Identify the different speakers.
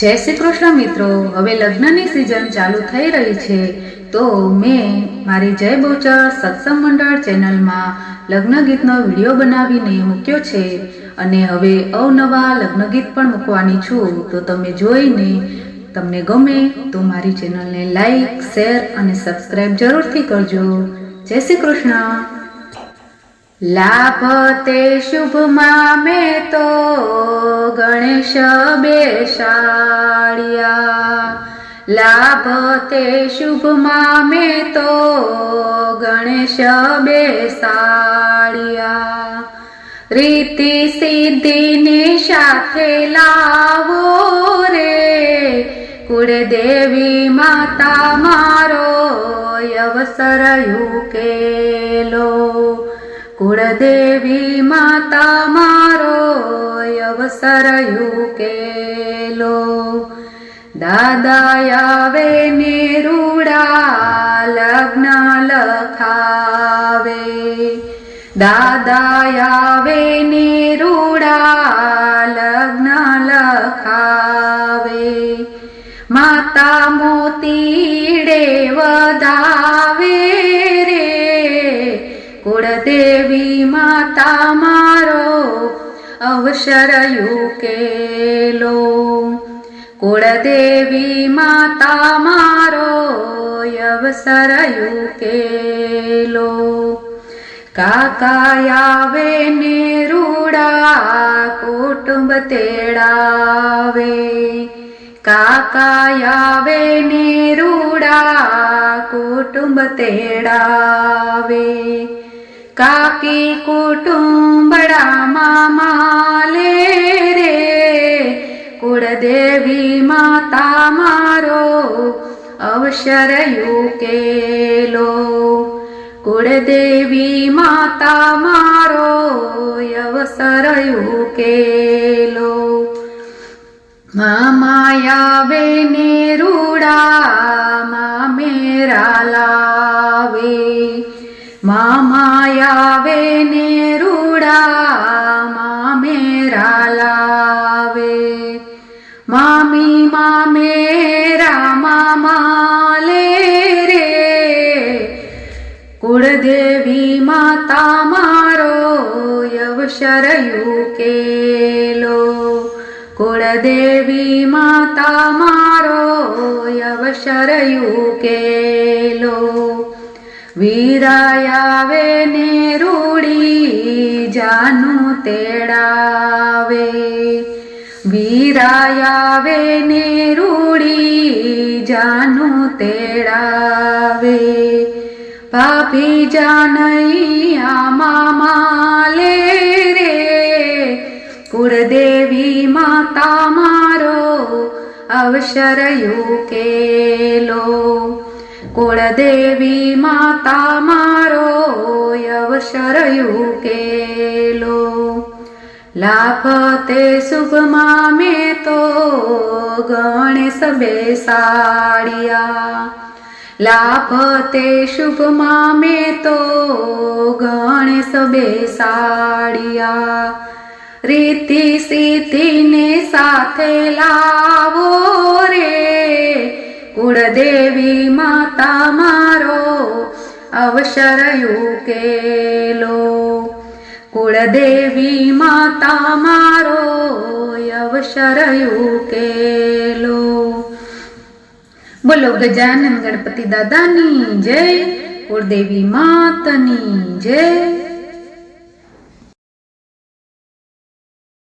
Speaker 1: જય શ્રી કૃષ્ણ મિત્રો. હવે લગ્નની સિઝન ચાલુ થઈ રહી છે. તો મેં મારી જય બહુચર સત્સંગ મંડળ ચેનલમાં લગ્ન ગીતનો વીડિયો બનાવીને મૂક્યો છે. અને હવે અવનવા લગ્ન ગીત પણ મૂકવાની છું. તો તમે જોઈને તમને ગમે તો મારી ચેનલને લાઈક શેર અને સબસ્ક્રાઈબ જરૂરથી કરજો. જય શ્રી કૃષ્ણ. લાભ તે શુભમાં મેં તો ગણેશ બેસાડ્યા. લાભ તે શુભમાં મેં તો ગણેશ બેસાડ્યા. રીતિ સિદ્ધિની સાથે લાવો રે. કુળદેવી માતા મારો અવસર યુકેલો કુળદેવી માતા મારો અવસર યુકેલો. દાદા આવે ને રૂડા લગ્ન લખાવે. દાદા આવે ને રૂડા લગ્ન લખાવે. માતા મોતીડે વધાવે. કુળદેવી માતા મારો અવસર યુકેલો. કુળદેવી માતા મારો અવસર યુકેલો. કાકા આવે ને રૂડા કુટુંબ તેડાવે. કાકા આવે ને રૂડા કુટુંબ તેડાવે. કાકી કુટુંબડા મામાલે રે કુળદેવી માતા મારો અવસર યુકેલો કુળદેવી માતા મારો અવસર યુકેલો મામાયાવે ને રૂડા મામેરા લાવે મામાયાવે ને રૂડા મામે લાવે. મામી મામેરા મામાલે રે. કુળદેવી માતા મારો અવસર કેલો કુળદેવી માતા મારો અવસર યુકેલો. વીરાયાવે ને રૂડી જાનું તેડાવે. આવે ને રૂડી જાનું તેડાવે. પાપી જાનૈયા મામાલે રે, કુળદેવી માતા મારો અવસર યુકેલો કુળદેવી માતા મારો અવસર યુકેલો લાભ તે શુભમાં મેં તો ગણેશ બેસાડ્યા લાભ તે શુભમાં મેં તો ગણેશ બેસાડ્યા રીતિ સિદ્ધિને સાથે લાવો રે કુળદેવી માતા મારો અવસર યુકેલો. કુળદેવી માતા મારો અવસર યુકેલો. બોલો ગજાનન ગણપતિ દાદાની જય, કુળદેવી માતની જય.